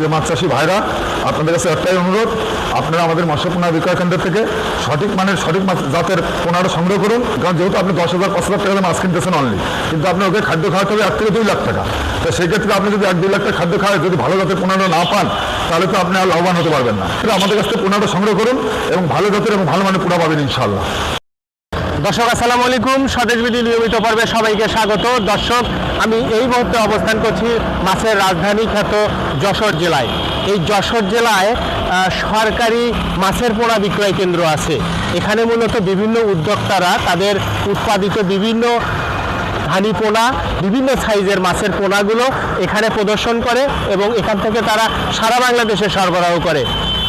প্রিয় মাছ চাষি ভাইরা, আপনাদের কাছে একটাই অনুরোধ, আপনারা আমাদের মৎস্য পোনা বিক্রয় কেন্দ্র থেকে সঠিক মানের, সঠিক মাছ, জাতের পোনাটা সংগ্রহ করুন। কারণ যেহেতু আপনি দশ হাজার, পাঁচ হাজার টাকা মাছ কিনতেছেন অনলি কিন্তু আপনি ওকে খাদ্য খাওয়াতে হবে এক থেকে দুই লাখ টাকা। তো সেই ক্ষেত্রে আপনি যদি এক, দুই লাখ টাকা খাদ্য খাওয়ায়, যদি ভালো জাতের পোনাটা না পান, তাহলে তো আপনি আর লাভবান হতে পারবেন না। আমাদের কাছ থেকে পোনাটা সংগ্রহ করুন এবং ভালো জাতের এবং ভালো মানের পোনা পাবেন ইনশাল্লাহ দর্শক, আসসালামু আলাইকুম। স্বদেশ বিধি নিয়মিত পর্বে সবাইকে স্বাগত। দর্শক, আমি এই মুহূর্তে অবস্থান করছি মাছের রাজধানী খ্যাত যশোর জেলায়। এই যশোর জেলায় সরকারি মাছের পোনা বিক্রয় কেন্দ্র আছে। এখানে মূলত বিভিন্ন উদ্যোক্তারা তাদের উৎপাদিত বিভিন্ন ধানি পোনা, বিভিন্ন সাইজের মাছের পোনাগুলো এখানে প্রদর্শন করে এবং এখান থেকে তারা সারা বাংলাদেশে সরবরাহ করে।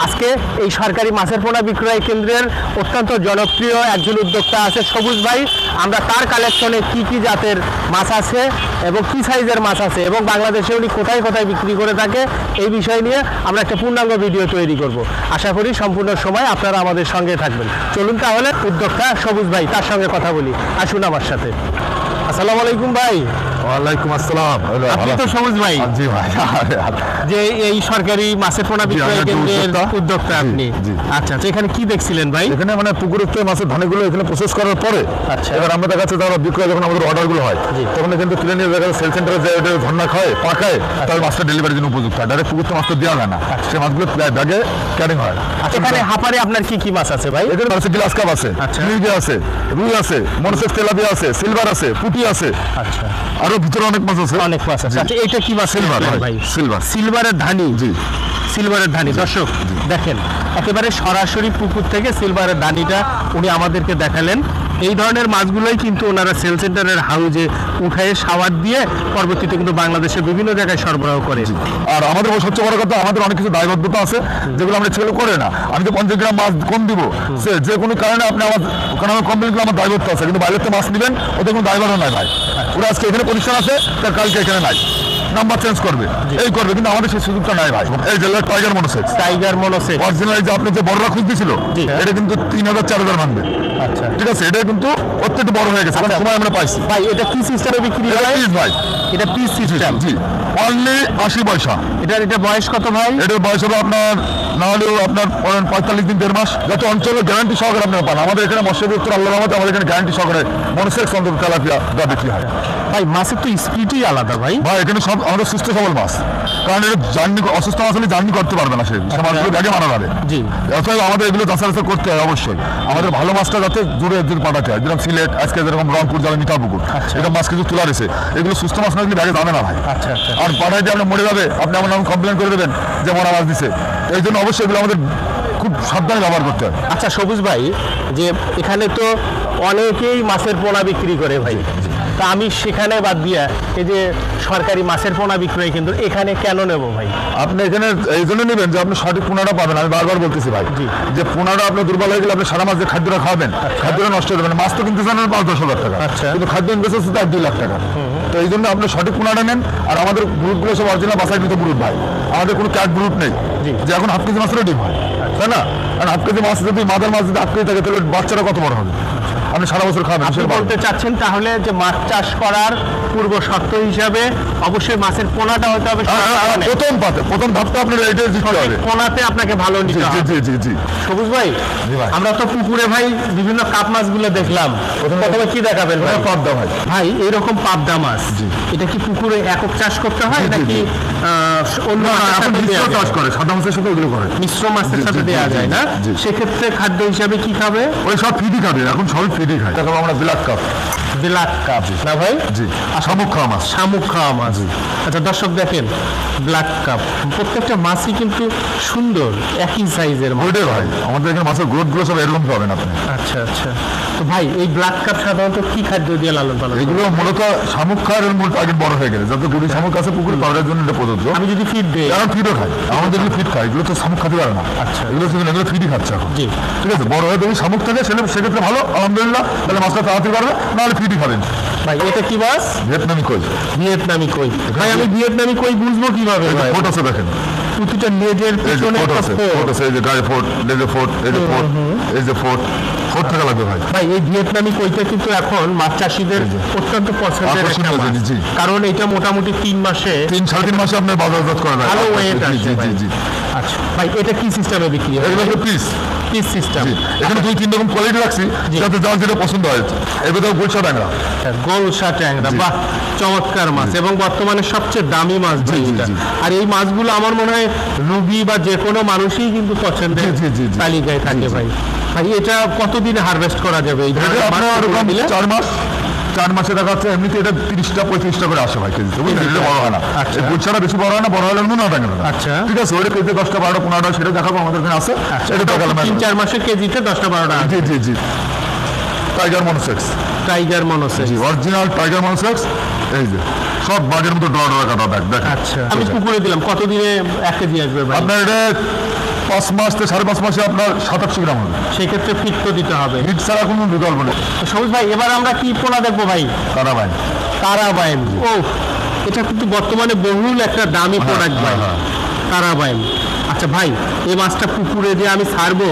আজকে এই সরকারি মাছের পোনা বিক্রয় কেন্দ্রের অত্যন্ত জনপ্রিয় একজন উদ্যোক্তা আছে সবুজ ভাই। আমরা তার কালেকশনে কি কি জাতের মাছ আছে এবং কি সাইজের মাছ আছে এবং বাংলাদেশে উনি কোথায় কোথায় বিক্রি করে থাকে এই বিষয় নিয়ে আমরা একটা পূর্ণাঙ্গ ভিডিও তৈরি করব। আশা করি সম্পূর্ণ সময় আপনারা আমাদের সঙ্গে থাকবেন। চলুন তাহলে উদ্যোক্তা সবুজ ভাই তার সঙ্গে কথা বলি। আসুন আমার সাথে। আসসালামু আলাইকুম ভাই। ওয়ালাইকুম আসসালাম। আপনি তো সবুজ ভাই। জি ভাই যে এই সরকারি মাছের পোনা বিক্রয় কেন্দ্রের উদ্যোক্তা। আপনি। আচ্ছা তো এখানে কি দেখছিলেন ভাই? এখানে মানে পুকুরের থেকে মাছের ধানেগুলো এখানে প্রসেস করার পরে আচ্ছা। এবার আমরা দেখা যাচ্ছে তারা বিক্রয় যখন আমাদের অর্ডারগুলো হয়। তখন কিন্তু কিনে নিয়ে দেখা সেল সেন্টারে যে এটা ধর্না খায় পাকায় তাহলে মাছটা ডেলিভারির জন্য উপযুক্ত। হয় ডাইরেক্ট পুকুর তো মাছটা দেওয়া যায় না। সেই মাছগুলো ব্যাগে ক্যারিং হয়। আচ্ছা এখানে হাপারে আপনার কি কি মাছ আছে ভাই? এখানে আছে গ্লাস কাপ আছে আচ্ছা। আছে রুই আছে মনসেস তেলাপিয়া আছে সিলভার আছে পুটি আছে। আচ্ছা। আরও ভিতরে অনেক মাছ আছে। অনেক মাছ আছে। আচ্ছা এটা কি মাছ? সিলভার ভাই। সিলভার। সিলভারের ধানি। জি। সিলভারের ধানি। দর্শক দেখেন একেবারে সরাসরি পুকুর থেকে সিলভারের ধানিটা উনি আমাদেরকে দেখালেন। এই ধরনের মাছগুলোই কিন্তু ওনারা সেল সেন্টারের হাউজে উঠায় সাওয়ার দিয়ে পরবর্তীতে কিন্তু বাংলাদেশের বিভিন্ন জায়গায় সরবরাহ করে। আর আমাদের সবচেয়ে বড় কথা, আমাদের অনেক কিছু দায়বদ্ধতা আছে, যেগুলো আমরা ছেলে করে না। আমি তো পঞ্চাশ গ্রাম মাছ কম দিব। সে যে কোনো কারণে আপনি আমার কারণ আমার কমপ্লেন আমার দায়বদ্ধ আছে, কিন্তু বাইরের থেকে মাছ নেবেন ওদের কোনো দায়বদ্ধ নাই ভাই। ওরা আজকে এখানে প্রতিষ্ঠান আছে, তার কালকে এখানে নাই। নাম্বার চেঞ্জ করবে। এই করবে কিন্তু আমাদের সেই সুযোগটা নাই ভাই। এই যে tiger monosex tiger monosex original যে আপনি যে বড়রা খুঁজতেছিল। এটা কিন্তু তিন হাজার চার হাজার ভাঙবে। আচ্ছা। ঠিক আছে এটা কিন্তু প্রত্যেকটা বড় হয়ে গেছে এখন সময় আমরা পাইছি। ভাই এটা কি সিস্টেমে বিক্রি হয়? ভাই। এটা পিস সিস্টেম জি। অনলি আশি পয়সা। এটা বয়স কত ভাই? এটার বয়স হবে আপনার না হলেও আপনার পঁয়তাল্লিশ দিন দেড় মাস। যাতে অঞ্চলে গ্যারান্টি সহকারে আপনারা পান। আমাদের এখানে মৎস্য উত্তর আল্লাহ রহমতে আমাদের এখানে গ্যারান্টি সহকারে মনসেক্স অন্তত তেলাপিয়া যা বিক্রি হয়। ভাই মাছের তো স্পিডই আলাদা ভাই। ভাই এখানে সব আমাদের সুস্থ সবল মাছ। কারণ এটা জার্নি অসুস্থ মাছ হলে জার্নি করতে পারবে না সে। সে মাছগুলো ব্যাগে মারা যাবে। জি। অতএব আমাদের এগুলো যাচাই করতে হয় অবশ্যই। আমাদের ভালো মাছটা যাতে দূরে দূরে পাঠাতে হয়। যেরকম সিলেট আজকে যেরকম রংপুর যাবে মিঠাপুকুর এরকম মাছ কিছু তোলা রয়েছে এগুলো সুস্থ মাছ না কিন্তু ব্যাগে যাবে না ভাই। আচ্ছা আচ্ছা আর পাঠাইতে আপনার মরে যাবে আপনি আমার নাম কমপ্লেন করে দেবেন যে মরা মাছ দিছে। এই জন্য অবশ্যই এগুলো আমাদের খুব সাবধানে ব্যবহার করতে হয় আচ্ছা সবুজ ভাই যে এখানে তো অনেকেই মাছের পোনা বিক্রি করে ভাই। তা আমি সেখানে বাদ দিয়া এই যে সরকারি মাছের পোনা বিক্রয় কেন্দ্র এখানে কেন নেব ভাই? আপনি এখানে এই জন্য নেবেন যে আপনি সঠিক পোনাটা পাবেন। আমি বারবার বলতেছি ভাই জি। যে পোনাটা আপনি দুর্বল হয়ে গেলে আপনি সারা মাছ যে খাদ্যটা খাবেন খাদ্যটা নষ্ট হয়ে যাবে মাছ তো কিন্তু চান পাঁচ দশ হাজার টাকা। আচ্ছা। কিন্তু খাদ্য ইনভেস্ট হচ্ছে তার দুই লাখ টাকা। তো এই জন্য আপনি সঠিক পোনাটা নেন আর আমাদের গ্রুপগুলো সব অরিজিনাল বাসাইকৃত গ্রুপ ভাই। আমাদের কোনো ক্যাট গ্রুপ নেই। যে এখন হাফ কেজি মাছেরও ডিম হয়। তাই না? হাফ কেজি মাছ যদি মাদার মাছ যদি কেজি থাকে তাহলে বাচ্চারা কত বড় হবে? আপনি সারা বছর খাবেন আপনি বলতে চাচ্ছেন তাহলে যে মাছ চাষ করার পূর্ব শর্ত হিসাবে অবশ্যই মাছের পোনাটা হতে হবে প্রথম পাতে প্রথম ধাপটা আপনার এইটাই দিতে হবে। পোনাতে আপনাকে ভালো নিতে হবে। জি জি জি। সবুজ ভাই আমরা তো পুকুরে ভাই বিভিন্ন কাপ মাছগুলো দেখলাম। প্রথমে- কি দেখাবেন ভাই? পাবদা ভাই। ভাই এইরকম পাবদা মাছ। জি। এটা কি পুকুরে একক চাষ করতে হয় নাকি আহ, অন্য না, মাছের মিশ্র চাষ করে সাদা মাছের সাথে ওগুলো করে। মিশ্র মাছের সাথে দেওয়া যায় না? সেক্ষেত্রে খাদ্য হিসাবে কি খাবে? ওই সব ফিডি খাবে এখন সবই ফিডি খায়। তখন আমরা ব্ল্যাক কাপ। ব্ল্যাক কাপ না ভাই? জি। শামুক খাওয়া মাছ। শামুক খাওয়া মাছ। আচ্ছা দর্শক দেখেন ব্ল্যাক কাপ প্রত্যেকটা মাছই কিন্তু সুন্দর একই সাইজের ভাই আমাদের এখানে মাছের সব এরকম পাবেন আপনি। আচ্ছা আচ্ছা। তো ভাই এই ব্ল্যাক কাপ সাধারণত কি খাদ্য দিয়ে লালন পালন এগুলো মূলত শামুক খাওয়ার বড় হয়ে গেলে যাতে গুড়ি শামুক আছে পুকুরে তাদের জন্য এটা প্রযোজ্য। আমি যদি ফিড দিই। কারণ ফিডও খায়। আমাদের এগুলো ফিড খায়। এগুলো তো শামুক খেতে পারে না। আচ্ছা। এগুলো এগুলো ফিডই খাচ্ছে এখন। ঠিক আছে? বড় হয়ে যদি শামুক থাকে সেটা সেক্ষেত্রে ভালো আলহামদুলিল্লাহ। তাহলে মাছটা তাড়াতাড়ি পারবে নাহলে খাবেন ভাই এটা কি মাছ ভিয়েতনামি কই? ভিয়েতনামি কই। ভাই আমি ভিয়েতনামি কই বুঝব কীভাবে ভাই? দেখেন। প্রতিটা লেজের পিছনে একটা আছে এই যে গায়ে ফোট লেজে ফোট এই যে ফোট এই যে ফোট ফোট থাকা লাগবে ভাই? ভাই এই ভিয়েতনামি কইটা কিন্তু এখন মাছ চাষিদের অত্যন্ত পছন্দের একটা মাছ। কারণ এটা মোটামুটি তিন মাসে তিন সাড়ে তিন মাসে আপনার বাজারজাত করা যায়। ভালো ওয়েট আছে জি। জি আচ্ছা। ভাই এটা কি সিস্টেমে বিক্রি হয়? এগুলো পিস পিস সিস্টেম এখানে দুই তিন রকম কোয়ালিটি রাখছি যাতে যার যেটা পছন্দ হয়। এবার তো গোলসা ট্যাংরা। গোলসা ট্যাংরা বাহ চমৎকার মাছ এবং বর্তমানে সবচেয়ে দামি মাছ যেটা আর এই মাছগুলো আমার মনে হয় রুগী বা যে কোনো মানুষই কিন্তু পছন্দের। তালিকায় থাকে ভাই। ভাই এটা কতদিনে হারভেস্ট করা যাবে? এই? চার মাস। চার মাসে দেখা যাচ্ছে এমনিতে এটা তিরিশটা পঁয়ত্রিশটা করে আসে ভাই কেজিতে বুঝলেন? এটা বড় হয় না। এই বেশি বড় হয় না বড় হলে নুন ডাঙ্গা আচ্ছা। ঠিক আছে ওইটা কেজিতে দশটা বারোটা পনেরোটা সেটা দেখাবো আমাদের এখানে আছে। আচ্ছা, এটা দেখালাম তিন চার মাসে কেজিতে দশটা বারোটা জি জি জি। টাইগার মনোসেক্স টাইগার মনোসেস জি অরিজিনাল টাইগার মনোসেক্স এই যে সব বাঘের মতো ডরা ডরা কাটা দেখ দেখ আচ্ছা। আমি পুকুরে দিলাম কতদিনে এক কেজি আসবে ভাই? আপনার এটা পাঁচ মাস থেকে সাড়ে পাঁচ মাসে আপনার সাতাশশো গ্রাম হবে। সেক্ষেত্রে ফিট তো দিতে হবে। ফিট ছাড়া কোনো বিকল্প নেই সবুজ ভাই এবার আমরা কি পোনা দেখব ভাই? তারা ভাই তারাবাইন। ও এটা কিন্তু বর্তমানে বহুল একটা দামি প্রোডাক্ট ভাই। তারাবায়ন তারাবাইন। আচ্ছা ভাই এই মাছটা পুকুরে যে আমি ছাড়বো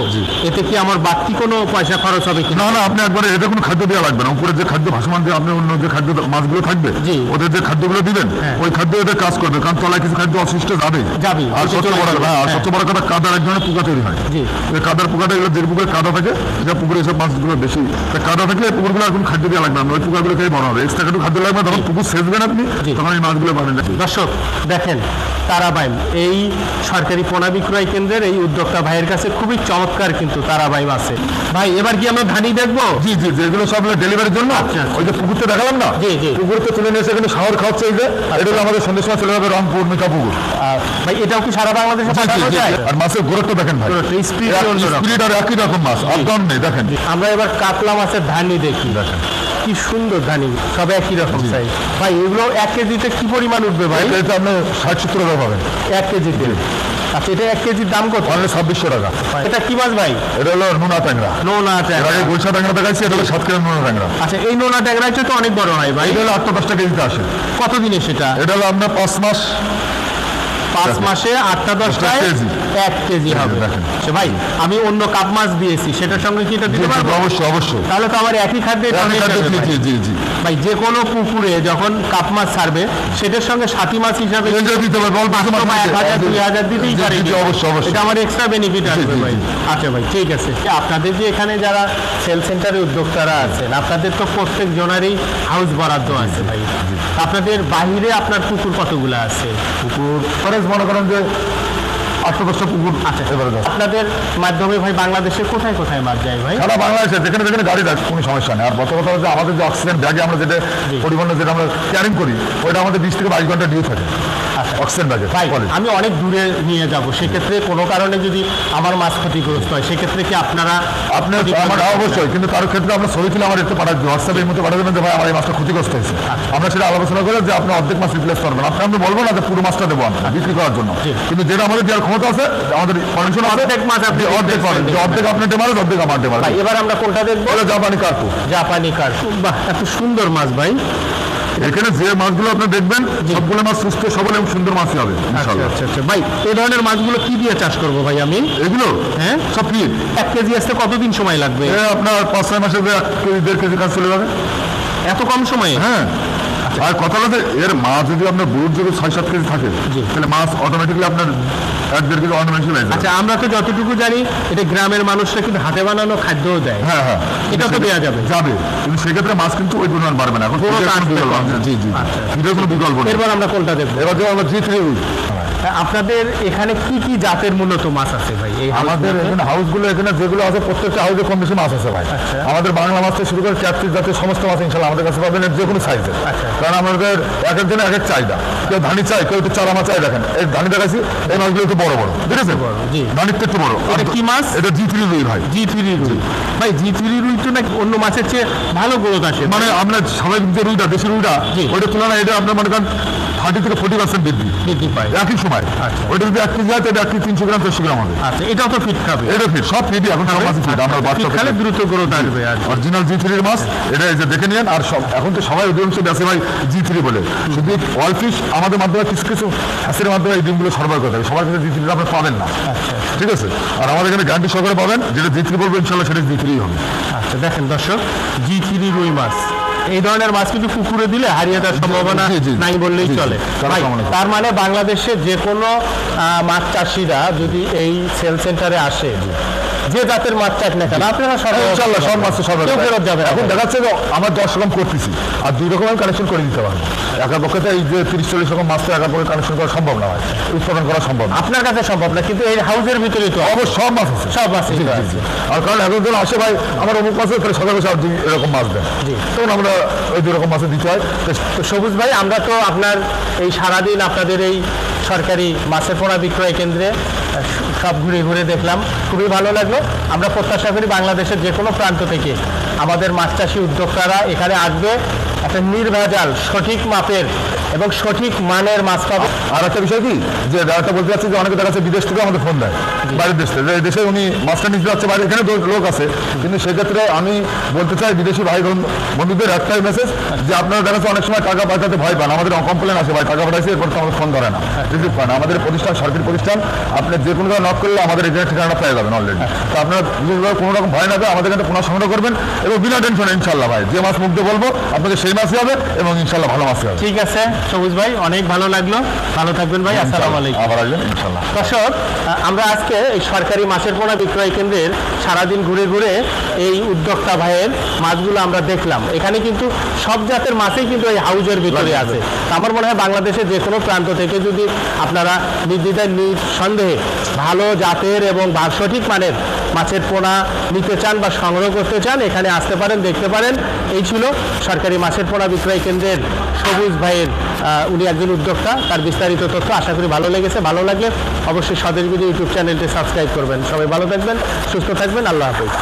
এতে কি আমার বাড়তি কোনো পয়সা খরচ হবে কি না না আপনি একবারে এতে কোনো খাদ্য দেওয়া লাগবে না উপরে যে খাদ্য ভাসমান দিয়ে আপনি অন্য যে খাদ্য মাছগুলো থাকবে ওদের যে খাদ্যগুলো দিবেন হ্যাঁ। ওই খাদ্য ওদের কাজ করবে কারণ তলায় কিছু খাদ্য অবশিষ্ট যাবে যাবে, আর সবচেয়ে বড় আসবে। হ্যাঁ আর হ্যাঁ। সবচেয়ে বড় কথা কাদার এক ধরনের পোকা তৈরি হয়। এই কাদার পোকাটা এগুলো যে পুকুরে কাদা থাকে যে পুকুরে এসব মাছগুলো বেশি কাদা থাকলে পুকুরগুলো কোনো খাদ্য দেওয়া লাগবে না ওই পোকাগুলো খেয়ে বড় হবে এক্সট্রা একটু খাদ্য লাগবে তখন পুকুর সেচবেন আপনি। তখন এই মাছগুলো পাবেন দর্শক দেখেন তারাবাইম এই সরকারি পোনা বিক্রয় কেন্দ্রের এই উদ্যোক্তা ভাইয়ের কাছে খুবই চমৎকার কিন্তু তারাবাইম আছে। ভাই এবার কি আমরা ধানি দেখব? জি জি যেগুলো সব ডেলিভারির জন্য? আচ্ছা, আচ্ছা। ওই যে পুকুরতে দেখালাম না? জি, জি। পুকুরতে তুলে নিয়ে এসে এখানে শহর খাওয়াচ্ছে এই যে। এটা হলো আমাদের সন্ধ্যের সময় চলে যাবে রংপুর মিঠা পুকুর। ভাই এটাও কি সারা বাংলাদেশে আর মাছের গোরতটা দেখেন ভাই। অন্যরকম। আর একই রকম মাছ আপডাউন নেই দেখেন। আমরা এবার কাতলা মাছের ধানি দেখি। দেখেন। কি সুন্দর ধানি সব একই রকম সাইজ ভাই এগুলো এক কেজিতে কি পরিমাণ উঠবে ভাই? এটা আপনি ষাট সত্তর টাকা পাবেন। এক কেজিতে। আচ্ছা এটা এক কেজির দাম কত? অনলি ছাব্বিশশো টাকা। এটা কি মাছ ভাই? এটা হলো নোনা ট্যাংরা। নোনা ট্যাংরা। আগে গুলশা ট্যাংরা দেখাচ্ছি এটা হলো সাত কেজি নোনা ট্যাংরা। আচ্ছা এই নোনা ট্যাংরাটা তো অনেক বড় হয় ভাই। এটা হলো আটটা দশটা কেজিতে আসে। কতদিনে সেটা এটা? হলো আপনার পাঁচ মাস। পাঁচ মাসে আটটা দশটায় কেজি। এক কেজি হবে। আচ্ছা ভাই আমি অন্য কাপ মাছ দিয়েছি সেটার সঙ্গে কি এটা দিতে পারব? অবশ্যই অবশ্যই। তাহলে তো আমার একই খাদ্যে জি জি জি। ভাই যে কোনো পুকুরে যখন কাপ মাছ ছাড়বে সেটার সঙ্গে সাথী মাছ হিসাবে দিতে পারব অল্প এক হাজার দুই হাজার দিতেই পারি অবশ্যই অবশ্যই। এটা আমার এক্সট্রা বেনিফিট আসবে ভাই। আচ্ছা ভাই ঠিক আছে। আপনাদের যে এখানে যারা সেল উদ্যোক্তারা আছেন আপনাদের তো প্রত্যেক জনারই হাউস বরাদ্দ আছে ভাই। আপনাদের বাহিরে আপনার পুকুর কতগুলো আছে? পুকুর খরচ মনে করেন যে দশটা পুকুর আছে। আপনাদের মাধ্যমে ভাই বাংলাদেশে কোথায় কোথায় মাছ যায় ভাই? সারা বাংলাদেশে যেখানে যেখানে গাড়ি যায় কোনো সমস্যা নেই। আর প্রথম কথা হচ্ছে আমাদের যে অক্সিজেন ব্যাগে আমরা যেটা পরিবহনে যেটা আমরা ক্যারিং করি ওইটা আমাদের বিশ থেকে বাইশ ঘণ্টা ডিউ থাকে। আচ্ছা। আমি অনেক দূরে নিয়ে যাব সেক্ষেত্রে কোনো কারণে যদি আমার মাছ ক্ষতিগ্রস্ত হয় সেক্ষেত্রে কি আপনারা আপনার আমার অবশ্যই কিন্তু তার ক্ষেত্রে আপনার ছবি তুলে আমার একটু পাঠাচ্ছি হোয়াটসঅ্যাপে এই মধ্যে পাঠাতে দেবেন যে ভাই আমার এই মাছটা ক্ষতিগ্রস্ত হয়েছে। আচ্ছা। আমরা সেটা আলোচনা করে যে আপনি অর্ধেক মাছ রিপ্লেস করবেন। আপনি আমি বলব না যে পুরো মাছটা দেবো আমরা বিক্রি করার জন্য। কিন্তু যেটা আমাদের দেওয়ার ক্ষমতা আছে আমাদের পারমিশন আছে অর্ধেক মাছ আপনি অর্ধেক পাবেন করে যে অর্ধেক আপনার ডেমারেজ অর্ধেক আমার ডেমারেজ ভাই এবার আমরা কোনটা দেখব? জাপানি কাকু জাপানি কার বাহ এত সুন্দর মাছ ভাই। এখানে যে মাছগুলো আপনি দেখবেন সবগুলো মাছ সুস্থ সবল এবং সুন্দর মাছই হবে আচ্ছা আচ্ছা আচ্ছা। ভাই এই ধরনের মাছগুলো কি দিয়ে চাষ করব ভাই আমি? এগুলো? হ্যাঁ? সব কি? এক কেজি আসতে কতদিন সময় লাগবে? আপনার পাঁচ ছয় মাসে এক কেজি দেড় কেজি কাজ চলে যাবে। এত কম সময়ে? হ্যাঁ। আর কথা হচ্ছে এর মাছ যদি আপনার বুট যদি ছয় সাত কেজি থাকে তাহলে মাছ অটোমেটিকলি আপনার এক দেড় কেজি অটোমেটিক হয়ে আচ্ছা আমরা তো যতটুকু জানি এটা গ্রামের মানুষরা কিন্তু হাতে বানানো খাদ্যও দেয়। হ্যাঁ হ্যাঁ। এটা তো দেওয়া যাবে। যাবে। কিন্তু সেক্ষেত্রে মাছ কিন্তু ওই পরিমাণ বাড়বে না। এখন। জি জি। এটা কোনো বিকল্প এরপর আমরা কোনটা দেখব? এবার আমরা জি থ্রি আপনাদের এখানে কি কি জাতের মূলত মাছ আছে ভাই? এই আমাদের এখানে হাউসগুলো এখানে যেগুলো আছে প্রত্যেকটা হাউসে কম বেশি মাছ আছে ভাই। আচ্ছা। আমাদের বাংলা মাছ থেকে শুরু করে ক্যাপসিক জাতের সমস্ত মাছ ইনশাল্লাহ আমাদের কাছে পাবেন যে কোনো সাইজের। কারণ আমাদের এক একজনের এক এক চাহিদা। কেউ ধানি চাই কেউ একটু চারা মাছ চাই দেখেন এই ধানি দেখাচ্ছি এই মাছগুলো একটু বড় বড় ঠিক আছে? জি। ধানির তো একটু বড়। এটা কি মাছ? এটা জি থ্রি রুই ভাই। জি থ্রি রুই। ভাই জি থ্রি রুই তো নাকি অন্য মাছের চেয়ে ভালো গ্রোথ আসে? মানে আমরা স্বাভাবিক যে রুইটা দেশের রুইটা। ওইটা তুলনায় এটা আপনার মনে করেন থার্টি থেকে ফোর্টি পার্সেন্ট বৃদ্ধি। বৃদ্ধি পায়। একই সময়। আচ্ছা। ওইটা যদি এক কেজি হয় এক কেজি তিনশো গ্রাম চারশো গ্রাম হবে। আচ্ছা এটাও তো ফিট খাবে। এটা ফিট সব ফিটই এখন সব ফিট আমরা বাচ্চা খেলে দ্রুত আসবে অরিজিনাল জি থ্রির মাছ এটা এই যে দেখে নিন আর সব এখন তো সবাই অধিকাংশ ভাই জি থ্রি বলে। শুধু অল ফিশ আমাদের মাধ্যমে কিছু কিছু হ্যাসের মাধ্যমে এই ডিমগুলো সরবরাহ করতে হবে সবার কাছে জি থ্রিটা আপনি পাবেন না। ঠিক আছে? আর আমাদের এখানে গ্যারান্টি সহকারে পাবেন যেটা জি থ্রি বলব ইনশাল্লাহ সেটা জি থ্রি হবে। আচ্ছা দেখেন দর্শক জি থ্রি রুই মাছ। এই ধরনের মাছ কিন্তু পুকুরে দিলে হারিয়ে যাওয়ার সম্ভাবনা। নাই বললেই। চলে তারা মানে বাংলাদেশে যে কোনো আহ, মাছ চাষিরা যদি এই সেল সেন্টারে আসে যে জাতের মাছ চাষ না কেন আপনারা সব ইনশাল্লাহ সব মাছ সব কেউ ফেরত যাবে এখন দেখা যাচ্ছে যে আমার দশ রকম করতেছি আর দুই রকম কানেকশন করে দিতে পারব। একার পক্ষে এই যে তিরিশ চল্লিশ রকম মাছ তো একার পক্ষে কানেকশন করা সম্ভব না হয় উৎপাদন করা সম্ভব আপনার কাছে সম্ভব না কিন্তু এই হাউসের ভিতরেই তো অবশ্য সব মাছ আছে। সব জি, আর কারণ এখন যখন আসে ভাই আমার অমুক মাছে তাহলে সকালে সব দুই এরকম মাছ দেন। তখন আমরা ওই দুই রকম মাছে দিতে হয়। তো তো সবুজ ভাই আমরা তো আপনার এই সারাদিন আপনাদের এই সরকারি মাছের পোনা বিক্রয় কেন্দ্রে সব ঘুরে ঘুরে দেখলাম। খুবই ভালো লাগল। আমরা প্রত্যাশা করি বাংলাদেশের যে কোনো প্রান্ত থেকে আমাদের মাছ চাষি উদ্যোক্তারা এখানে আসবে। একটা নির্ভেজাল, সঠিক মাপের এবং সঠিক মানের মাছ পাবে আর একটা বিষয় কি? যে একটা বলতে যাচ্ছে যে অনেকে দেখা যাচ্ছে বিদেশ থেকে আমাদের ফোন দেয়। বাইরের দেশ থেকে। দেশে উনি মাছটা নিতে যাচ্ছে বাইরে এখানে লোক আছে। কিন্তু সেক্ষেত্রে আমি বলতে চাই বিদেশি ভাই বোন- বন্ধুদের একটাই মেসেজ যে আপনারা দেখা যাচ্ছে অনেক সময় টাকা পাঠাতে ভয় পান। আমাদের কমপ্লেন আছে ভাই টাকা পাঠাইছে এরপর তো আমাদের ফোন ধরে না। রিসিভ করে না। আমাদের প্রতিষ্ঠান সরকারি প্রতিষ্ঠান আপনি যে কোনো জায়গায় নক করলে আমাদের এখানে ঠিকানাটা পেয়ে যাবেন অলরেডি তো আপনারা বিশেষভাবে কোনো রকম ভয় না আমাদের এখানে পুনঃ সংগ্রহ করবেন এবং বিনা টেনশন ইনশাল্লাহ ভাই যে মাছ মুগ্ধ বলব আপনাকে সেই মাছই হবে এবং ইনশাল্লাহ ভালো মাছই হবে। ঠিক আছে। সবুজ ভাই অনেক ভালো লাগল। ভালো থাকবেন ভাই আসসালামু আলাইকুম। আবার আসবেন ইনশাল্লাহ। দর্শক আমরা আজকে এই সরকারি মাছের পোনা বিক্রয় কেন্দ্রের সারাদিন ঘুরে ঘুরে এই উদ্যোক্তা ভাইয়ের মাছগুলো আমরা দেখলাম। এখানে কিন্তু সব জাতের মাছই কিন্তু এই হাউজের ভিতরে আছে। আমার মনে হয় বাংলাদেশের যে কোনো প্রান্ত থেকে যদি আপনারা নির্দ্বিধায় নিঃসন্দেহে ভালো জাতের এবং সঠিক মানের মাছের পোনা নিতে চান বা সংগ্রহ করতে চান এখানে আসতে পারেন দেখতে পারেন। এই ছিল সরকারি মাছের পোনা বিক্রয় কেন্দ্রের সবুজ ভাইয়ের উনি একজন উদ্যোক্তা, তার বিস্তারিত তথ্য আশা করি ভালো লেগেছে। ভালো লাগলে অবশ্যই স্বদেশ বিধি ইউটিউব চ্যানেলটি সাবস্ক্রাইব করবেন। সবাই ভালো থাকবেন, সুস্থ থাকবেন, আল্লাহ হাফিজ।